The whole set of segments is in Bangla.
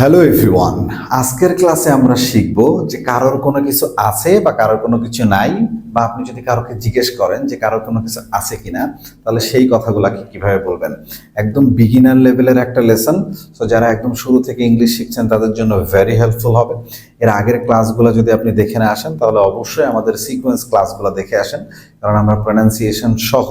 হ্যালো এভরিওয়ান আজকের ক্লাসে আমরা শিখব যে কারোর কোনো কিছু আছে বা কারোর কোনো কিছু নাই, বা আপনি যদি কারোকে জিজ্ঞেস করেন যে কারোর কোনো কিছু আছে কিনা, তাহলে সেই কথাগুলোকে কীভাবে বলবেন? একদম বিগিনার লেভেলের একটা লেসন সো যারা একদম শুরু থেকে ইংলিশ শিখছেন, তাদের জন্য ভেরি হেল্পফুল হবে। এর আগের ক্লাসগুলো যদি আপনি দেখে না আসেন, তাহলে অবশ্যই আমাদের সিকোয়েন্স ক্লাসগুলো দেখে আসেন। কারণ আমরা প্রনাউন্সিয়েশন সহ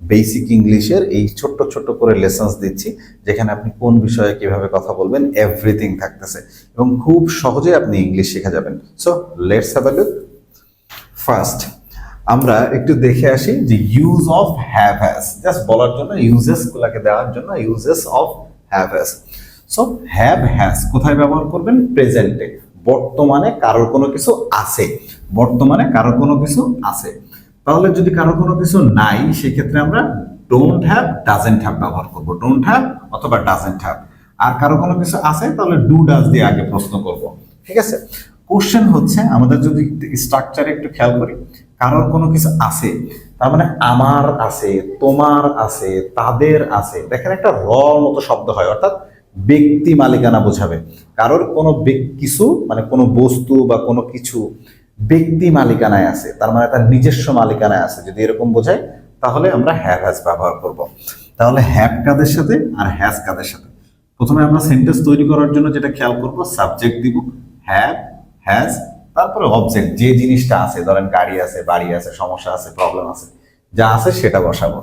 বেসিক ইংলিশের এই ছোট্ট ছোট্ট করে লেসেন্স দিচ্ছি, যেখানে আপনি কোন বিষয়ে কীভাবে কথা বলবেন এভরিথিং থাকতেছে এবং খুব সহজে আপনি ইংলিশ শেখা যাবেন। So let's have a look first আমরা একটু দেখে আসি যে use of have has just বলার জন্য ইউজেস গুলাকে দেওয়ার জন্য uses of have has so have has কোথায় ব্যবহার করবেন? প্রেজেন্টে বর্তমানে কারোর কোনো কিছু আছে। বর্তমানে কারোর কোনো কিছু আছে। তাহলে যদি কারও কোনো কিছু নাই, সেক্ষেত্রে আমরা ডোন্ট হ্যাভ ডাজেন্ট হ্যাভ ব্যবহার করব। ডোন্ট হ্যাভ অথবা ডাজেন্ট হ্যাভ আর কারও কোনো কিছু আছে, তাহলে ডু ডাজ দিয়ে আগে প্রশ্ন করব। ঠিক আছে? কোশ্চেন হচ্ছে, আমাদের যদি স্ট্রাকচারে একটু খেয়াল করি, কারোর কোনো কিছু আছে, তার মানে আমার আছে, তোমার আছে, তাদের আছে। দেখেন একটা র মতো শব্দ হয়, অর্থাৎ ব্যক্তি মালিকানা বোঝাবে। কারোর কোনো কিছু মানে কোনো বস্তু বা কোনো কিছু ব্যক্তি মালিকানায় আছে, তার মানে তার নিজস্ব মালিকানায় আছে। যদি এরকম বোঝায়, তাহলে আমরা হ্যাভ হ্যাজ ব্যবহার করব। তাহলে হ্যাভ কাদের সাথে আর হ্যাজ কাদের সাথে? প্রথমে আমরা সেন্টেন্স তৈরি করার জন্য যেটা খেয়াল করব সাবজেক্ট দিব হ্যাভ হ্যাজ তারপরে অবজেক্ট যে জিনিসটা আছে, ধরেন গাড়ি আছে, বাড়ি আছে, সমস্যা আছে প্রবলেম আছে, যা আছে সেটা বসাবো।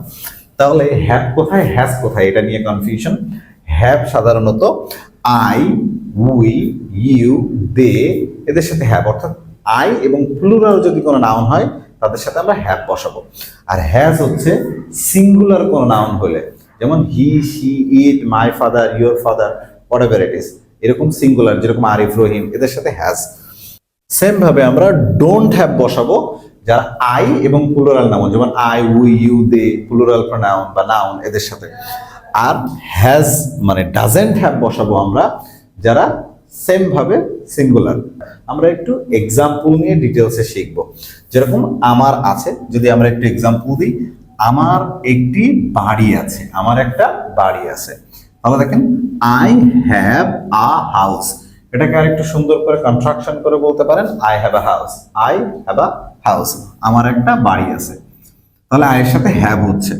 তাহলে হ্যাভ কোথায় হ্যাজ কোথায়, এটা নিয়ে কনফিউশন হ্যাভ সাধারণত আই উই ইউ দে এদের সাথে হ্যাভ অর্থাৎ আই এবং প্লুরাল যদি কোনো নাউন হয়, তাদের সাথে আমরা হ্যাভ বসাবো। আর হ্যাজ হচ্ছে সিঙ্গুলার কোনো নাউন হলে, যেমন he she it my father your father whatever it is এরকম সিঙ্গুলার যেরকম আরিফ, রহিম, এদের সাথে হ্যাজ সেম ভাবে আমরা ডোন্ট হ্যাভ বসাবো, যারা আই এবং প্লুরাল নাউন যেমন I we you they plural pronoun বা নাউন এদের সাথে। আর হ্যাজ মানে ডাজেন্ট হ্যাভ বসাবো আমরা, যারা সেম ভাবে সিঙ্গুলার আমরা একটু এক্সাম্পল নিয়ে ডিটেলসে শিখব। যেরকম আমার আছে, যদি আমরা একটু এক্সাম্পল দিই, আমার একটি বাড়ি আছে, আমার একটা বাড়ি আছে। তাহলে দেখেন আই হ্যাভ আ হাউস এটাকে আরেকটু সুন্দর করে কনস্ট্রাকশন করে বলতে পারেন I have a house I have a house আমার একটা বাড়ি আছে। তাহলে আয়ের সাথে হ্যাভ হচ্ছে।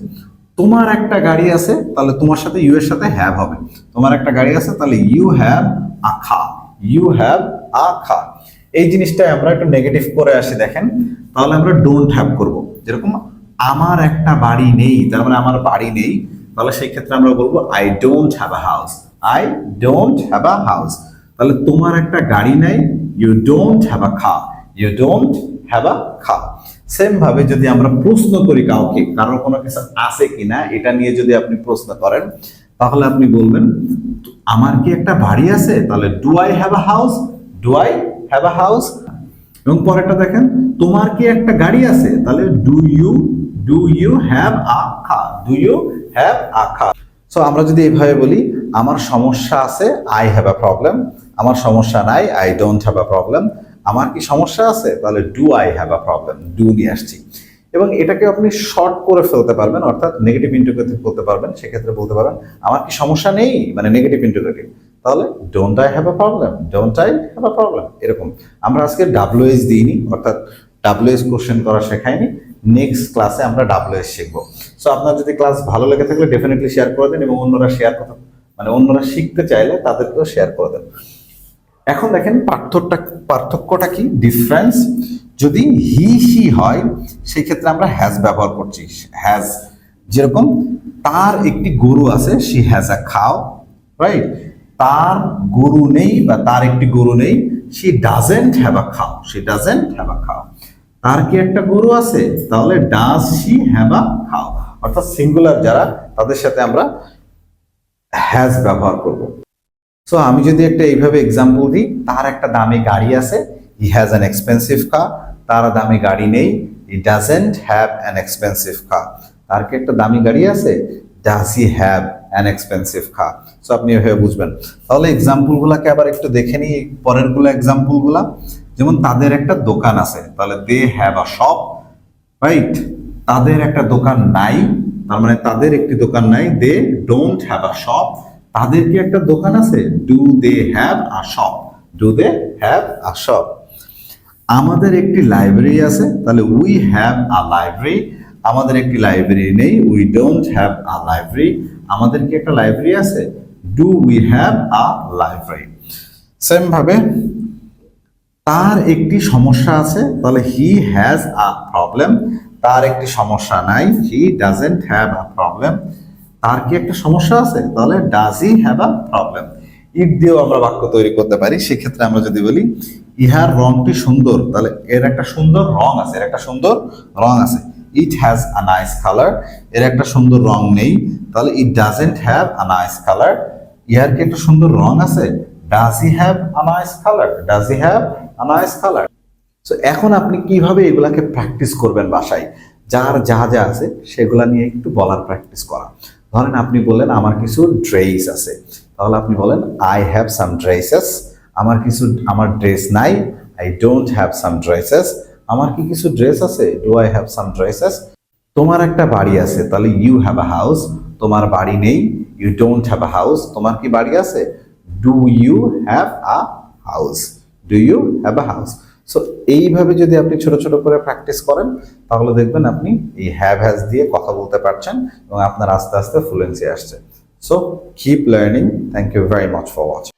তোমার একটা গাড়ি আছে, তাহলে তোমার সাথে ইউ এর সাথে হ্যাভ হবে। তোমার একটা গাড়ি আছে, তাহলে ইউ হ্যাভ আ খা ইউ হ্যাভ আ খা এই জিনিসটাই আমরা একটু নেগেটিভ করে আসি, দেখেন। তাহলে আমরা ডোন্ট হ্যাভ করব। যেরকম আমার একটা বাড়ি নেই, তার মানে আমার বাড়ি নেই, তাহলে সেই ক্ষেত্রে আমরা বলব I don't have a house I don't have a house তাহলে তোমার একটা গাড়ি নাই ইউ ডোন্ট হ্যাভ আ খা ইউ ডোন্ট হ্যাভ আ খা সেম ভাবে যদি আমরা প্রশ্ন করি কাউকে কারোর কোনো কিছু আছে কিনা, এটা নিয়ে যদি আপনি প্রশ্ন করেন, তাহলে আপনি বলবেন আমার কি একটা বাড়ি আছে? তাহলে do I have a house do I have a house এবং পরেরটা দেখেন, তোমার কি একটা গাড়ি আছে? তাহলে do you do you have a খা ডু ইউ হ্যাভ আ খা সো আমরা যদি এইভাবে বলি, আমার সমস্যা আছে আই হ্যাভ আ প্রবলেম আমার সমস্যা নাই I don't have a problem আমার কি সমস্যা আছে? তাহলে do I have a problem do নিয়ে আসছি। এবং এটাকে আপনি শর্ট করে ফেলতে পারবেন, অর্থাৎ নেগেটিভ ইন্টিগ্রেটিভ করতে পারবেন, সেক্ষেত্রে বলতে পারবেন, আমার কি সমস্যা নেই? মানে নেগেটিভ ইন্টিগ্রেটিভ তাহলে don't I have a problem don't I have a problem এরকম। আমরা আজকে ডাব্লিউএস দিইনি, অর্থাৎ ডাব্লিউএস কোশ্চেন করা শেখাইনি। নেক্সট ক্লাসে আমরা ডাব্লিউএস শিখব। সো আপনার যদি ক্লাস ভালো লেগে থাকলে ডেফিনেটলি শেয়ার করে দেন এবং অন্যরা শেয়ার করতে মানে অন্যরা শিখতে চাইলে তাদেরকেও শেয়ার করে দেন। এখন দেখেন পার্থক্যটা পার্থক্যটা কি? ডিফারেন্স যদি হি হি হয় সেই ক্ষেত্রে আমরা হ্যাজ ব্যবহার করছি। হ্যাজ যেরকম তার একটি গরু আছে সি হ্যাজ আ খাও রাইট তার গরু নেই বা তার একটি গরু নেই সি ডাজেন্ট হ্যাভ আ খাও সি ডাজেন্ট হ্যাভ আ খাও তার কি একটা গরু আছে? তাহলে ডাজ সি হ্যাভ আ খাও অর্থাৎ সিঙ্গুলার যারা, তাদের সাথে আমরা হ্যাজ ব্যবহার করব। সো আমি যদি একটা এইভাবে এক্সাম্পল দিই, তার একটা দামি গাড়ি আছে। He has an expensive car তার দামি গাড়ি নেই। He doesn't have an expensive car তার কি একটা দামি গাড়ি আছে? Does he have an expensive car so আপনি এভাবে বুঝবেন। তাহলে এক্সাম্পলগুলোকে আবার একটু দেখে নিই, পরেরগুলো এক্সাম্পলগুলা যেমন তাদের একটা দোকান আছে, তাহলে they have a shop right তাদের একটা দোকান নাই, তার মানে তাদের একটি দোকান নাই। They don't have a shop তাদের কি একটা দোকান আছে? Do they have a shop do they have a shop আমাদের একটি লাইব্রেরি আছে, তাহলে উই হ্যাভ আ লাইব্রেরি আমাদের একটি লাইব্রেরি নেই we don't have a library আমাদের কি একটা লাইব্রেরি আছে? Do we have a library same ভাবে, তার একটি সমস্যা আছে, তাহলে হি হ্যাজ আ প্রবলেম তার একটি সমস্যা নাই he doesn't have a problem তার কি একটা সমস্যা আছে? তাহলে does he have a problem it দিয়েও আমরা বাক্য তৈরি করতে পারি, সেক্ষেত্রে আমরা যদি বলি, ইহার রংটি সুন্দর, তাহলে এর একটা সুন্দর রং আছে, এর একটা সুন্দর রং আছে। ইট হ্যাজ আ নাইস কালারের একটা সুন্দর রং নেই, তাহলে it doesn't have a nice colour ইহার কি একটা সুন্দর রং আছে? Does he have a nice colour does he have a nice colour so এখন আপনি কীভাবে এগুলাকে প্র্যাকটিস করবেন বাসায়? যার যা যা আছে, সেগুলা নিয়ে একটু বলার প্র্যাকটিস করা। ধরেন আপনি বললেন, আমার কিছু ড্রেস আছে। তাহলে আপনি বলেন আই হ্যাভ সাম ড্রেসেস আমার কিছু, আমার ড্রেস নাই। I don't have some dresses আমার কি কিছু ড্রেস আছে? Do I have some dresses তোমার একটা বাড়ি আছে, তাহলে ইউ হ্যাভ আ হাউস তোমার বাড়ি নেই you don't have a house তোমার কি বাড়ি আছে? Do you have a house do you have a house so এইভাবে যদি আপনি ছোট ছোট করে প্র্যাকটিস করেন, তাহলে দেখবেন আপনি এই হ্যাভ হ্যাজ দিয়ে কথা বলতে পারছেন এবং আপনার আস্তে আস্তে ফ্লুয়েন্সি আসছে। So keep learning thank you very much for watching